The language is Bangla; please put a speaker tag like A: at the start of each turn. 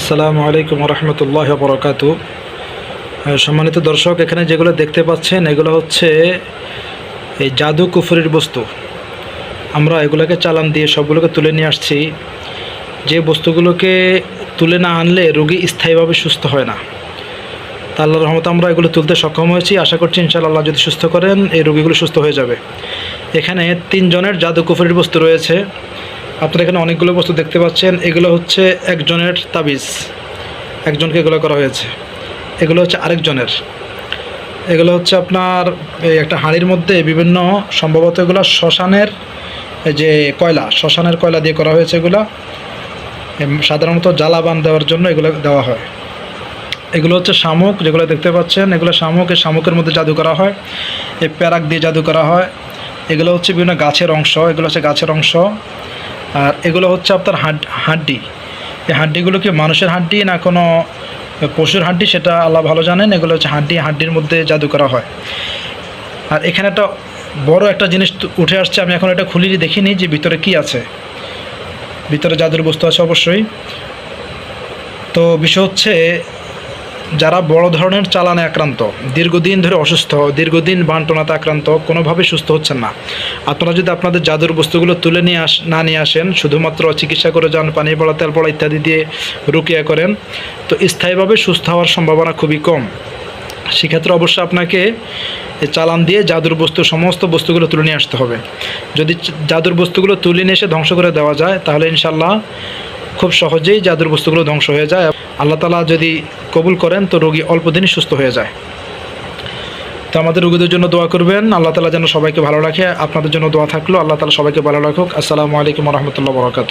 A: আসসালামু আলাইকুম রহমতুল্লাহ বরকাত সম্মানিত দর্শক, এখানে যেগুলো দেখতে পাচ্ছেন, এগুলো হচ্ছে এই জাদু কুফুরির বস্তু। আমরা এগুলোকে চালান দিয়ে সবগুলোকে তুলে নিয়ে আসছি। যে বস্তুগুলোকে তুলে না আনলে রোগী স্থায়ীভাবে সুস্থ হয় না। তা আল্লাহ রহমত আমরা এগুলো তুলতে সক্ষম হয়েছি। আশা করছি ইনশাআল্লাহ যদি সুস্থ করেন, এই রোগীগুলো সুস্থ হয়ে যাবে। এখানে তিনজনের জাদু কুফুরির বস্তু রয়েছে। আপনারা এখানে অনেকগুলো বস্তু দেখতে পাচ্ছেন। এগুলো হচ্ছে একজনের তাবিজ। একজনকে এগুলো করা হয়েছে। এগুলো হচ্ছে আরেকজনের। এগুলো হচ্ছে আপনার একটা হাঁড়ির মধ্যে বিভিন্ন সম্ভবত এগুলো শ্মশানের যে কয়লা, শ্মশানের কয়লা দিয়ে করা হয়েছে এগুলো। সাধারণত জ্বালাবান দেওয়ার জন্য এগুলো দেওয়া হয়। এগুলো হচ্ছে শামুক, যেগুলো দেখতে পাচ্ছেন। এগুলো শামুক, এই শামুকের মধ্যে জাদু করা হয়। এই প্যারাক দিয়ে জাদু করা হয়। এগুলো হচ্ছে বিভিন্ন গাছের অংশ। এগুলো হচ্ছে গাছের অংশ। আর এগুলো হচ্ছে আপনার হাড, হাড্ডি। এই হাড্ডিগুলো কি মানুষের হাড্ডি না কোনো পশুর হাড্ডি সেটা আল্লাহ ভালো জানেন। এগুলো হচ্ছে হাড্ডি। হাড্ডির মধ্যে জাদু করা হয়। আর এখানে একটা বড় একটা জিনিস উঠে আসছে। আমি এখন এটা খুলিনি দেখিনি যে ভিতরে কি আছে। ভিতরে জাদুর বস্তু আছে অবশ্যই। তো বিষয় হচ্ছে যারা বড় ধরনের চালানে আক্রান্ত, দীর্ঘদিন ধরে অসুস্থ, দীর্ঘদিন বান্টনাতে আক্রান্ত, কোনোভাবে সুস্থ হচ্ছেন না। আপনারা যদি আপনাদের জাদুর বস্তুগুলো তুলে নিয়ে আস, না নিয়ে আসেন, শুধুমাত্র চিকিৎসা করে যান, পানি পড়া তেল পড়া ইত্যাদি দিয়ে রুকিয়া করেন, তো স্থায়ীভাবে সুস্থ হওয়ার সম্ভাবনা খুবই কম। সেক্ষেত্রে অবশ্যই আপনাকে চালান দিয়ে জাদুর বস্তু, সমস্ত বস্তুগুলো তুলে নিয়ে আসতে হবে। যদি জাদুর বস্তুগুলো তুলে নিয়ে এসে ধ্বংস করে দেওয়া যায়, তাহলে ইনশাল্লাহ খুব সহজেই জাদুর বস্তুগুলো ধ্বংস হয়ে যায়। আল্লাহ তালা যদি কবুল করেন, তো রোগী অল্প দিনই সুস্থ হয়ে যায়। তো আমাদের রোগীদের জন্য দোয়া করবেন। আল্লাহ তালা যেন সবাইকে ভালো রাখে। আপনাদের জন্য দোয়া থাকল। আল্লাহ তালা সবাইকে ভালো রাখুক। আসসালামু আলাইকুম রহমতুল্লাহ বরকাত